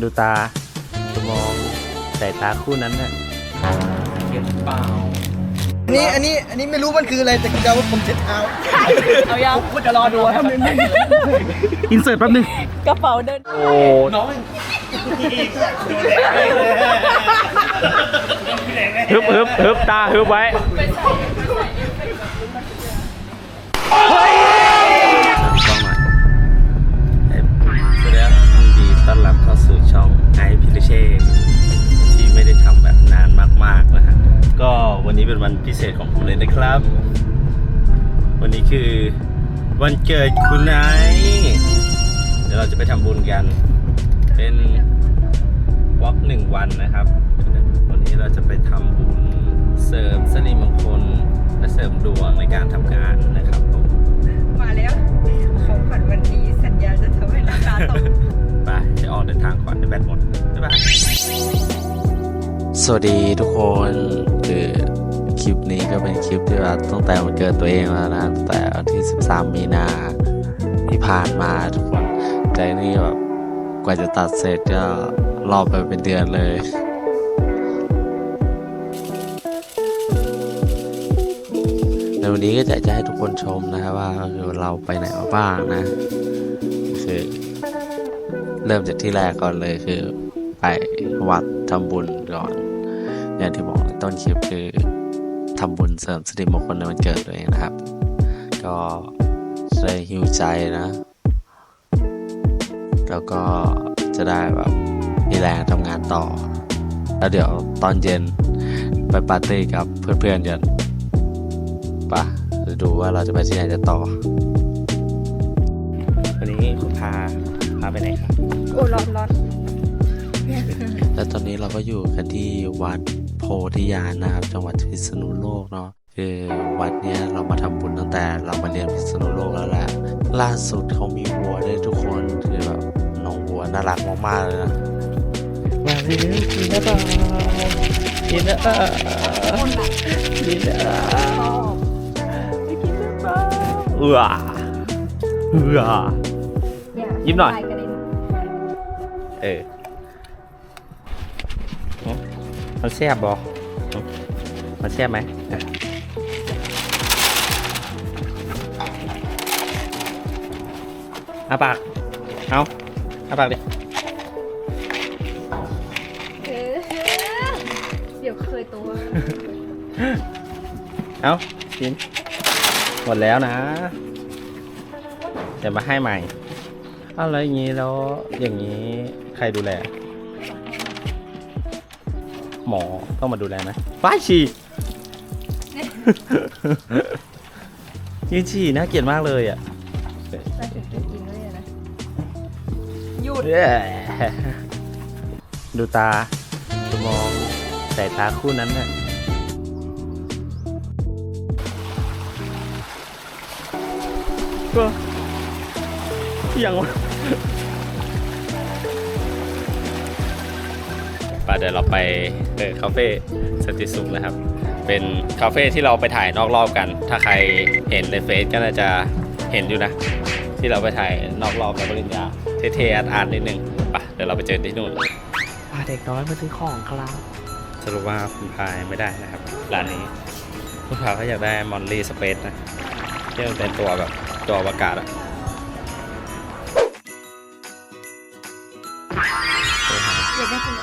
ดูตาดูมองสายตาคู่นั้นน่ะเก็บเปล่าอันนี้อันนี้อันนี้ไม่รู้มันคืออะไรแต่กูจะเอาว่าผมเช็ดเท้าเอายังกูจะรอดูว่ามันไม่อินเสิร์ตแป๊บนึงกระเป๋าเดิน โอ้น้องฮึบฮึบฮึบตาฮึบไว้ก เป็นวันพิเศษของผมเลยนะครับ วันนี้คือวันเกิดคุณไอซ์เดี๋ยวเราจะไปทำบุญกัน เป็นวอล์กหนึ่งวันนะครับ วันนี้เราจะไปทำบุญเสริมสิริมงคลและเสริมดวงในการทำงานนะครับผมมาแล้วของขวัญวันนี้สัญญาจะทำให้ราคาตกไปจะออกเดินทางก่อนเดี๋ยวแบตหมดบ๊ายบายสวัสดีทุกคนคือ คลิปนี้ก็เป็นคลิปที่ว่าตั้งแต่วันเกิดตัวเองแล้วนะตั้งแต่วันที่ 13 มีนาที่ผ่านมาทุกคนใจนี่แบบกว่าจะตัดเสร็จก็รอไปเป็นเดือนเลยในวันนี้ก็จะจะให้ทุกคนชมนะครับว่าคือเราไปไหนมาบ้างนะ คือ เริ่มจากที่แรกก่อนเลยคือ ไปวัดทำบุญก่อน อย่างที่บอกต้นคลิปคือ ทำบุญเสริมสิริมงคลในวันเกิดตัวเองนะครับ ก็เลยหิวใจนะ แล้วก็จะได้แบบมีแรงทำงานต่อ แล้วเดี๋ยวตอนเย็นไปปาร์ตี้กับเพื่อนๆกันปะจะดูว่าเราจะไปที่ไหนจะต่อ วันนี้คุณพาพาไปไหนครับ โอ้ร้อนร้อน และตอนนี้เราก็อยู่กันที่วัด โพธิญาณนะครับ จังหวัดพิษณุโลกเนาะคือวัดเนี้ยเรามาทำบุญตั้งแต่เรามาเรียนพิษณุโลกแล้วแหละล่าสุดเขามีวัวด้วยทุกคนคือแบบน้องวัวน่ารักมากๆเลยนะมาเร็วกินนะบ้ากินนะบ้ากินนะบ้าเอือเอือเนี่ยยิ้มหน่อยลากระเด็นเออ มันแซ่บบอกมันแซ่บไหมอะอาปาก เอาอาปากดิ เออเดี๋ยวเคยตัว เอากิน หมดแล้วนะ เดี๋ยวมาให้ใหม่เอาแล้วอย่างนี้แล้วอย่างนี้ใครดูแล หมอต้องมาดูแลไหมป้ายฉี่ ยืนฉี่น่าเกลียดมากเลยอะน่าถึงจะกินเลยนะหยุด ดูตาดูมองสายตาคู่นั้นน่ะก็ยังวะไปเดี๋ยวเราไปเออคาเฟ่สนติสุขนะครับ เป็นคาเฟ่ที่เราไปถ่ายนอกรอบกัน ถ้าใครเห็นในเฟซก็น่าจะเห็นอยู่นะ ที่เราไปถ่ายนอกรอบกับปริญญาเท่ๆอาร์ตๆนิดนึงไปเดี๋ยวเราไปเจอที่นู่นพาเด็กน้อยมาซื้อของครับสรุปว่าคุณพายไม่ได้นะครับร้านนี้คุณพายเขาอยากได้มอนลี่สเปซนะที่มันเป็นตัวแบบตัวอวกาศอะไปหาเดี๋ยวได้กิน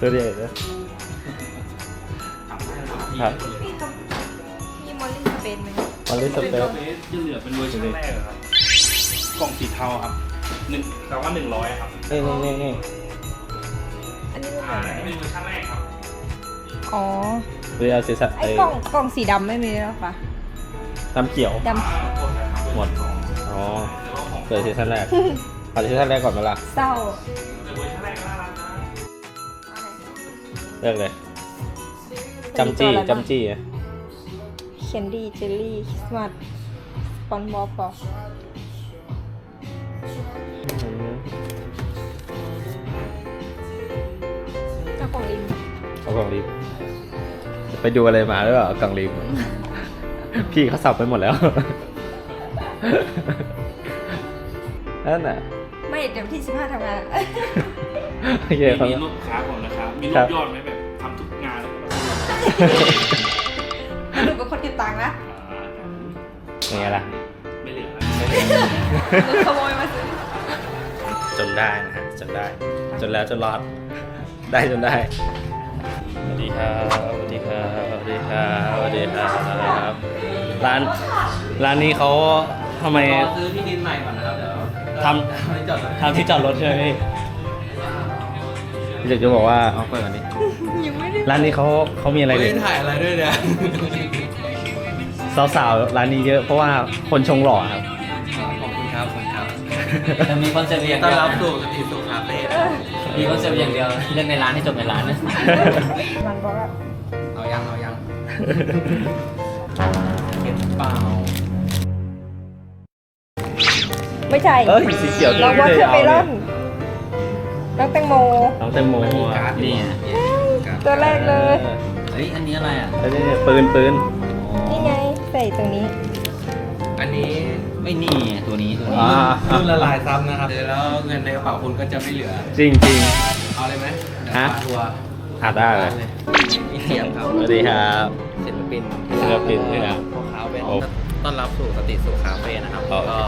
ตัวใหญ่เลยครับมีมอลลี่สเปนไหมมอนลี่สเปซจะเหลือเป็นเวอร์ชันแรกอะครับ กล่องสีเทาครับหนึ่งแต่ว่าหนึ่งร้อยครับนี่นี่นี่นี่อันนี้เป็นอ่าแบบไหนเป็นเวอร์ชันแรกครับอ๋อหรือเอาสีสันไอ้กล่องกล่องสีดำไม่มีแล้วปะน้ำเขียวดหมด อ๋อเปิดซีซั่นแรกเอาซีซั่นแรกก่อนมาละำเศร้า เลือกเลยจำจี้จำจี้อะเคนดี้เจลลี่คริสต์มาสสปอนบอลปอเจ้าของลิมเอากล่องลิฟต์ไปดูอะไรมาหรือเปล่ากล่องลิฟต์ พี่เขาสับไปหมดแล้ว นั่นน่ะ ไม่เดี๋ยวที่15ทำงาน โอเคครับ มีรูปค้าผมนะครับ มีรูครัปบยอดไหมแบบทำทุกงานเลยแล้วดูเป็นคนเก็บตังค์นะยังไงล่ะ ไม่เหลือโดนขโมยมาซื้อจนได้นะฮะจนได้ จนแล้วจนรอด ได้จนได้สวัสดีครับสวัสดีครับสวัสดีครับสวัสดีครับร้านร้านนี้เขาทำไมซื้อที่ดินใหม่ก่อนนะครับเดี๋ยวทำทำที่จอดรถใช่ไหมพี่ พี่เด็กจะบอกว่าเอาเปิดก่อนดิยังไม่ได้ร้านนี้เขาเขามีอะไรไม่เด็ดได้ถ่ายอะไรด้วยเนี่ย สาวๆร้านนี้เยอะเพราะว่าคนชงหล่อครับ ขอบคุณครับขอบคุณครับจะมีคอนเซ็ปต์อย่างต้อนเดียวรับสู่สติสุขคาเฟ่มีคอนเซ็ปต์อย่างเดียวเล่นในร้านให้จบในร้านนะมันบอกว่าเอายังเอายังเก็บเปล่าไม่ใช่เอ้ยสีเขียวเราว่าไม่เธได้อไปเอาร่เนี่อยน น้องแตงโม น้องแตงโมมันมีการ์ดนี่ไงตัวแรกเลย เฮ้ยอันนี้อะไรอะเออนี่ปืนปืนนี่ไง ใส่ตรงนี้ อันนี้ไม่นี่ไงตัวนี้ตัวนี้อ่ารุ่นละลายซ้ำนะครับเดี๋ยวแล้วเงินในกระเป๋าคุณก็จะไม่เหลือ จริงจริง เอาเลยไหมเดี๋ยวฮะพาทัวร์ๆอ่าได้เลยมีเสียงครับสวัสดีครับ ศิลปินศิลปินเนี่ยพวกเขาเป็นโอ้ต้อนรับสู่สติสุขคาเฟ่นะครับ โอเค ก็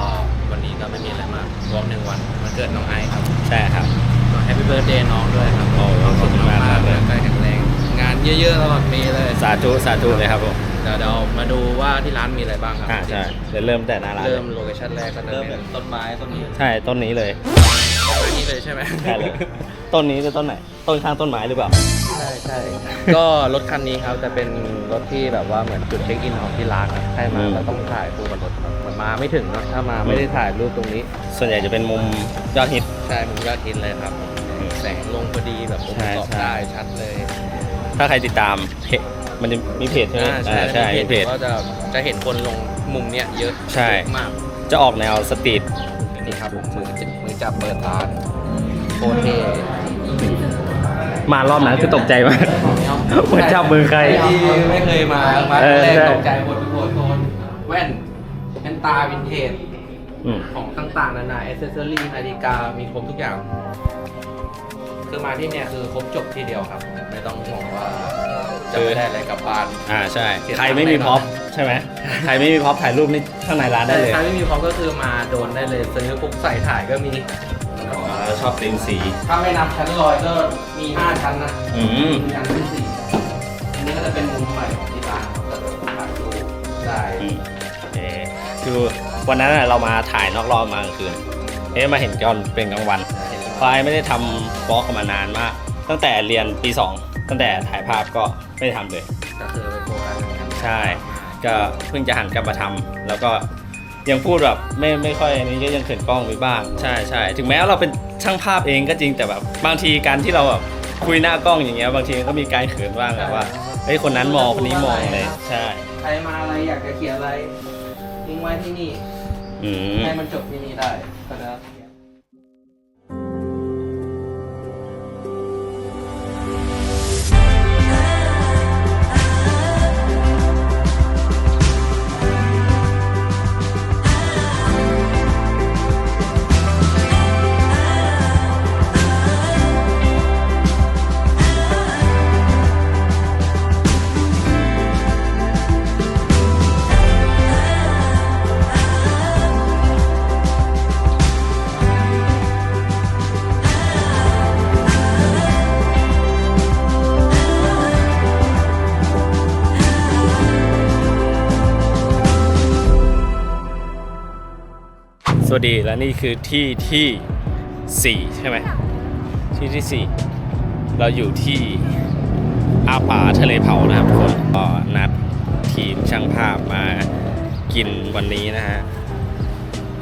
วันนี้ก็ไม่มีอะไรมากวอร์มหนึ่งวันมันเกิดน้องไอซ์ครับ ใช่ครับแฮ ปปี้เบิร์ดเดย์น้องด้วยครับโอ้ขอบคุณมากครับร่างกายแข็งแรง งานเยอะๆตลอดปีเลย สาธุสาธุเลยครับผมเดี๋ยวเรามาดูว่าที่ร้านมีอะไรบ้างครัอ่าใช่เดี๋ยวเริ่มแต่หน้าร้านเริ่มโลเคชั่นแรกก็จะเริ่มเป็แบนบต้นไม้ต้นนี้ใช่ต้นนี้เลยอันนี้เลยใช่ไหมใช่เลยต้นนี้จะต้นไหน ต้นข้างต้นไม้หรือเปล่าใช่ใช่ก็รถคันนี้ครับจะเป็นรถที่แบบว่าเหมือนจุดเช็คอินของที่ร้านครับใครมาอืมก็ต้องถ่ายคู่กับรถครับมันมาไม่ถึงเนอะถ้ามาไม่ได้ถ่ายรูปตรงนี้ ส่วนใหญ่จะเป็นมุมยอดฮิตใช่มุมยอดฮิตเลยครับ แสงลงพอดีแบบผมใช่ตอบใช่ ได้ชัดเลยถ้าใครติดตามเพจมันจะมีเพจใช่ไหมอ่าอ่าใช่ที่มีเพจ ก็จะจะเห็นคนลงมุมเนี้ยเยอะใช่ เยอะมาก จะออกแนวสตรีทนี่ครับผมมือจับมือจับเปิดร้านโคตรเท่มารอบนั้นคือตกใจมาก เหมือนจับมือใครที่ไม่เคยมามาเออแรกใช่ ตกใจหมดทุกคนโดนแว่นแว่นตาวินเทจ อืม ของต่างๆ นานาอ c เซสซอรี่นาฬิกา มีครบทุกอย่าง คือมาที่เนี่ยคือครบจบทีเดียวครับ ไม่ต้องห่วงว่าจะไม่ได้อะไรกลับบ้าน อ่าใช่เสียตังค์ ใครไม่มีแน่นอนพ็อปใช่ไหมใครไม่มีพ็อปถ่ายรูปนี่ข้างในร้านได้เลย ใครไม่มีพร้อมก็คือมาโดนได้เลยซื้อปุ๊บใส่ถ่ายก็มีอ๋อชอบตีมสี ถ้าไม่นับชั้นลอยก็มี 5 ชั้นนะอืม มีชั้นที่สี่อันนี้ก็จะเป็นมุมใหม่ของที่ร้านครับก็จะถ่ายรูปได้อืมโอเคคือวันนั้นน่ะเรามาถ่ายนอกรอบมากลางคืนเอ๊ะมาเห็นก่อนเป็นกลางวันเพ ราะไอ้ไม่ได้ทำบล็อกมานานมาก ตั้งแต่เรียนปีสองตั้งแต่ถ่ายภาพก็ไม่ได้ทำเลย ก็คือไปโฟกัสงานใช่ ก็เพิ่งจะหันกลับมาทำแล้วก็ยังพูดแบบไม่ไม่ค่อยอันนี้ก็ยังเขินกล้องไปบ้าง ใช่ใช่ถึงแม้ว่าเราเป็นช่างภาพเองก็จริงแต่แบบบางทีการที่เราแบบคุยหน้ากล้องอย่างเงี้ยบางทีมันก็มีการเขินบ้างแบบว่าเฮ้ยคนนั้นมองคนนี้มองเลยใช่ ใครมาอะไรอยากจะเขียนอะไรทิ้งไว้ที่นี่อืมให้มันจบที่นี่ได้ ด้สวัสดี และนี่คือที่ที่ 4 ใช่ไหมที่ที่ 4 เราอยู่ที่อาป่าทะเลเผานะครับทุกคนก็นัดทีมช่างภาพมากินวันนี้นะฮะ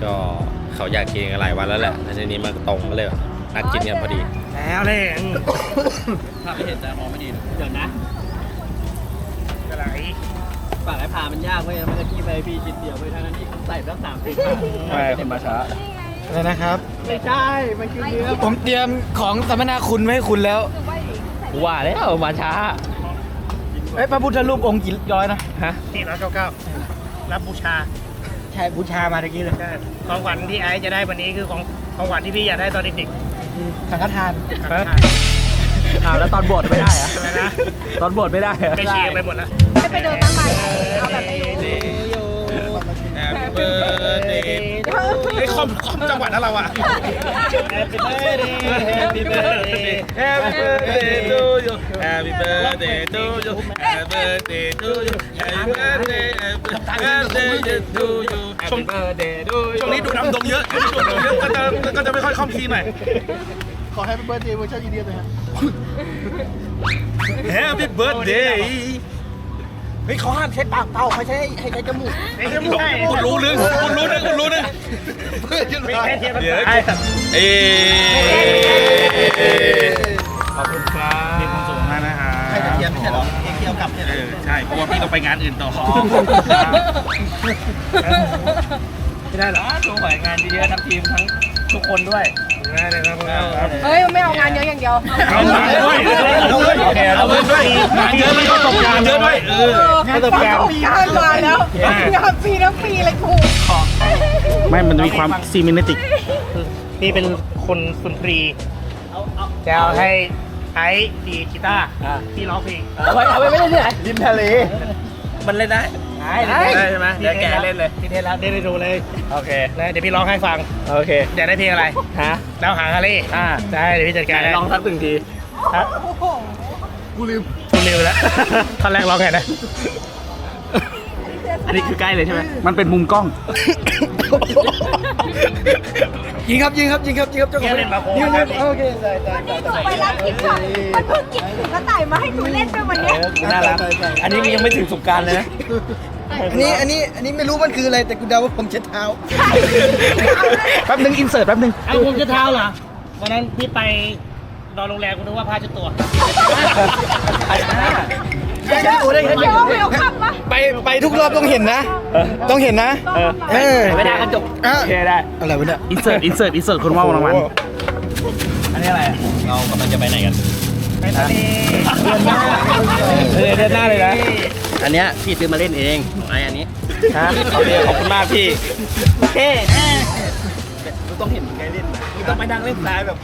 ก็เขาอยากกินกันหลายวันแล้วแหละแล้วทีนี้มันก็ตรงก็เลยแบบนัดกินกันพอดี แล้วเลยถ้าไม่เห็นแต่มองไม่ดีเดี๋ยวนะอะไร ป่าไรพามันยากเว้ยมันจะกี้ไปพี่ชิ้นเดียวไปเท่านั้นเองใส่ตั้งสามสิบไม่คนมาช้าอะไรนะครับ ไม่ใช่ มันคือเนื้อผมเตรียมของสัมมนาคุณไว้ให้คุณแล้ว ว่าแล้วมาช้าเอ้ยพระพุทธรูปองค์กี่ร้อยนะฮะสี่ร้อยเก้าเก้ารับบูชาใช่บูชามาตะกี้เลยใช่ของขวัญที่ไอซ์จะได้วันนี้คือของของขวัญที่พี่อยากได้ตอนเด็กสังฆทานๆอ้าวแล้วตอนบวชไม่ได้อะอะไรนะ ตอนบวชไม่ได้อะ ไปเชียร์ไปหมดแล้ว ไม่ไปเดินตั้งใหม่เอาแบบไม่รู้ Happy birthday ไอ้คอมคอมจังหวัดอะไรวะ Happy birthday Happy birthday Happy birthday to you Happy birthday to you Happy birthday to you Happy birthday Happy birthday to you ช่วงช่วงนี้ดูดำดงเยอะดูดำดงเยอะก็จะก็จะไม่ค่อยคล่องคีย์หน่อย ขอให้เป็นเบิร์ดเดย์เวอร์ชันอินเดียหน่อยครับ Happy birthday เฮ้ยเขาห้ามใช้ปากเป่าเขาใช้ให้ใช้จมูกไอ้เจ้าผู้ให้คุณรู้นึงคุณรู้นึงคุณรู้นึงเพื่อขึ้นไม่มาแค่เทียบกันเดี๋ยวไอ้เอ๊ขอบคุณครับมีความสุขมากนะฮะให้ตะเกียบไม่ใช่หรอเกี่ยวกับเนี่ยเออใช่เพราะว่าพี่ต้องไปงานอื่นต่อไม่ได้หรอช่วงขอยงานเยอะๆทั้งทีมทั้งทุกคนด้วย ได้เลยครับเฮ้ยไม่เอางานเยอะอย่างเดียวเอางานด้วยเอาเลยโอเคเอาเลยด้วยงานเยอะแล้วก็ตกงานเยอะด้วยเออประสบการณ์ปีงานมาแล้วงานปีทั้งปีเลยกูไม่มันมีความซีมินติกพี่เป็นคนสุนทรีจะเอาให้ไอ้ดีดกีตาร์พี่ร้องเพลงเอาไปเอาไปไม่ได้ที่ไหนริมทะเลมันเล่นได้ ได้ได้ใช่ไหมเดี๋ยวแกเล่นเลย พี่เทสแล้วได้ไปดูเลยโอเค นะเดี๋ยวพี่ร้องให้ฟังโอเคอยากได้เพลงอะไรฮะดาวหางทะเลอ่าได้เดี๋ยวพี่จัดการไหนให้ลองสักหนึ่งทีฮะกูลืมคุณลืมแล้วท่อนแรกร้องไงนะอันนี้คือใกล้เลยใช่ไหมมันเป็นมุมกล้อง ยิงครับยิงครับยิงครับยิงครับเจ้าของแค่เล่นมาโค้ง ยิงครับโอเคได้ได้วันนี้หนูไปรับกิฟต์ช็อปมันเพิ่งกินถึงกระต่ายมาให้หนูเล่นด้วยวันเนี้ยน่ารัก อันนี้ยังไม่ถึงสงกรารเลยนะอันนี้อันนี้อันนี้ไม่รู้มันคืออะไรแต่กูเดาว่าผมเช็ดเท้าแป๊บนึงอินเสิร์ตแป๊บนึงเอาผมจะเท้าเหรอ วันนั้นพี่ไปนอนโรงแรมกูนึกว่าผ้าเชุดตัวใช่ใช่โอ้ได้เดี๋ยวเอาไปเอาขับมา ไปไปทุกรอบต้องเห็นนะ ต้องเห็นนะ เออเออไม่ได้กระจกอะโอเคได้อะไรวะเนี่ยอินเสิร์ตอินเสิร์ตอินเสิร์ตคนว่ารางวัลอันนี้อะไรเรากำลังจะไปไหนกันไปทะเลเออเดือนหน้าเลยนะอันเนี้ยพี่ซื้อมาเล่นเองไออันนี้ฮะโอเคขอบคุณมากพี่โอเคแน่ต้องเห็นไงเล่นนะต้องไปนั่งเล่นซ้ายแบบ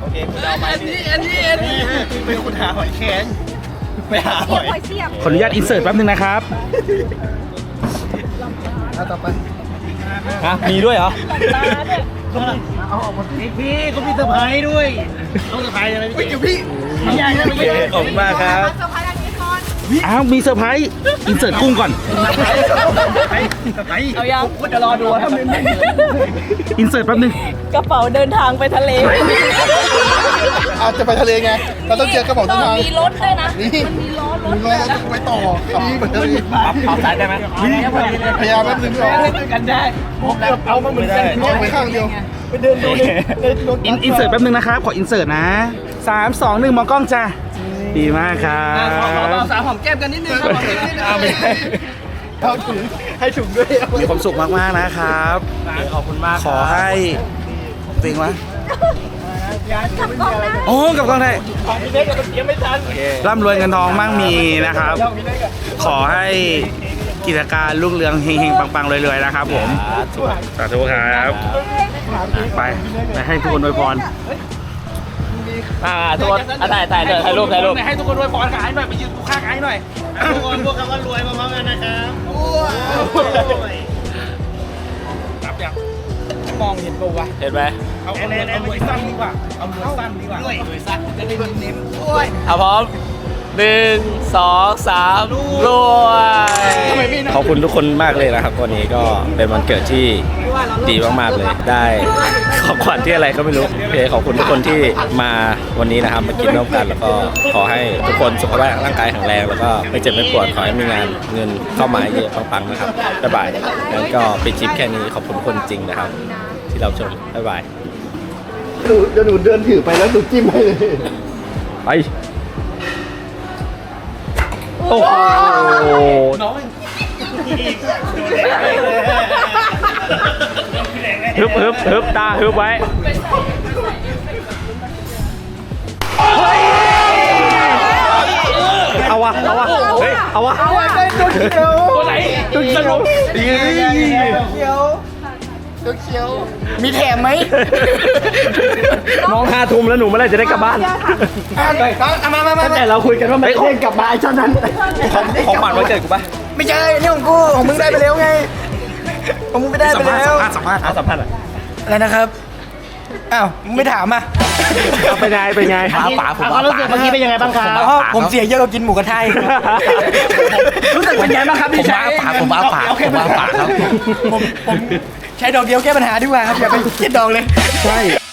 โอเคคุณเอาไปอันนี้อันนี้อันนี้ไปคุณหาหอยแครง ไปหาหเสียอบยหอยเสียบขออนุญาตอินเสิร์ตแป๊บนึงนะครับเอาต่อไปฮะมีด้วยเหรอพี่เขามีเซอร์ไพรส์ด้วยต้องเซอร์ไพรส์อะไรพี่เดี๋ยวพี่ไม่ใหญ่นะไม่ใหญ่ ขอบคุณมากครับ เซอร์ไพรส์อันนี้ก่ อนอ้าวมีเซอร์ไพรส์อินเสิร์ตกุ้งก่อนเอายังก็จะรอดูถ้ามันอินเสิร์ตแป๊บนึงกระเป๋าเดินทางไปทะเลอาจจะไปทะเลไงเราต้องเจอกระบอกต้นทางมีรถด้วยนะนี่มันมีล้อรถมีรถไปต่อขับไปทะเลปรับปรับสายได้ไหมพยายามแป๊บนึงก่อนกันได้ผมเกือบเอามาเหมือนกันรถไปข้างเดียวไปเดินดูในในรถอินอินเสิร์ตแป๊บนึงนะครับขออินเสิร์ตนะสามสองหนึ่งมองกล้องจ้า ดีมากครัขอขอเบาบ สาวหอมแก้มกันนิดนึงครับเอาไปเอาถุงให้ถุงด้วยเอามีความสุขมากๆนะครับ ขอบคุณมากขอให้เพลงวะขับกล้องนะโอ้กับกล้องได้ของพี่เล็กกับเสียไม่ทันร่ำรวยเงินทองมั่งมีนะครับขอให้กิจการลูกเรืองเฮงๆ ปังๆรวยๆนะครับผมสาธุครับ ไปไปให้ทุกคนอวยพร อ่าทุกคนอะถ่ายถ่ายเถอะถ่ายรูปถ่ายรูปให้ทุกคนอวยพรกับไอ้หน่อยไปยืนดูข้างไอ้หน่อยทุกคนพวกคำว่ารวยมาพร้อมกันนะครับรับยังมองเห็นปะวะเห็นไหมเอาเอาเอาเอารวยสั้นดีกว่าเอารวยสั้นดีกว่า รวยรวยสั้นจะได้เงินเน้นเอาพร้อม หนึ่งสองสามรวยขอบคุณทุกคนมากเลยนะครับวันนี้ก็เป็นวันเกิดที่ดีมากๆเลย ได้ของขวัญที่อะไรก็ไม่รู้โอเคขอบคุณทุกคนที่มาวันนี้นะครับมากินร่วมกัน แล้วก็ขอให้ทุกคนสุขภาพร่างกายแข็งแรงแล้วก็ไม่เจ็บไม่ปวดขอให้มีงานเงินเข้ามาเยอะปังๆนะครับบ๊ายบายงั้นก็ปิดคลิปแค่นี้ขอบคุณทุกคนจริงนะครับ ที่เราชมบ๊ายบายหนูเดี๋ยวหนูเดินถือไปแล้วหนูจิ้มให้เลยไป โอ้โหฮึบฮึบฮึบตาฮึบไว้เอาวะเอาวะเฮ้ยเอาวะเอาไว้ได้ตัวเขียวตัวไหนตัวเขียวยื เขียวเขียวมีแถมไหมน้องห้าทุ่มแล้วหนูเมื่อไหรจะได้กลับบ้านอะเอามามามาตั้งมาแต่เราคุยกันว่าไม่เล่นกลับมาไอ้เจ้านั้นของขวัญวันเกิดกูป่ะไม่ใช่นี่ของกูของมึงได้ไปแล้วไงของมึงไม่ได้ไปแล้ว สัมภาษณ์อาสัมภาษณ์อะอะไรนะครับ อ้าวมึงไม่ถามอะเป็นไงเป็นไงป๋าป๋าผมความรู้สึกเมื่อกี้เป็นยังไงบ้างครับอ๋อผมเสียเยอะกว่ากินหมูกระทะอีกรู้สึกเป็นไงบ้างครับผมพี่ชาว่ายป๋าผมว่าป๋าผมว่าป๋าครับ ผมผม ใช้ดอกเดียวแก้ปัญหาดีกว่าครับอย่าไปคิดดอกเลย ใช่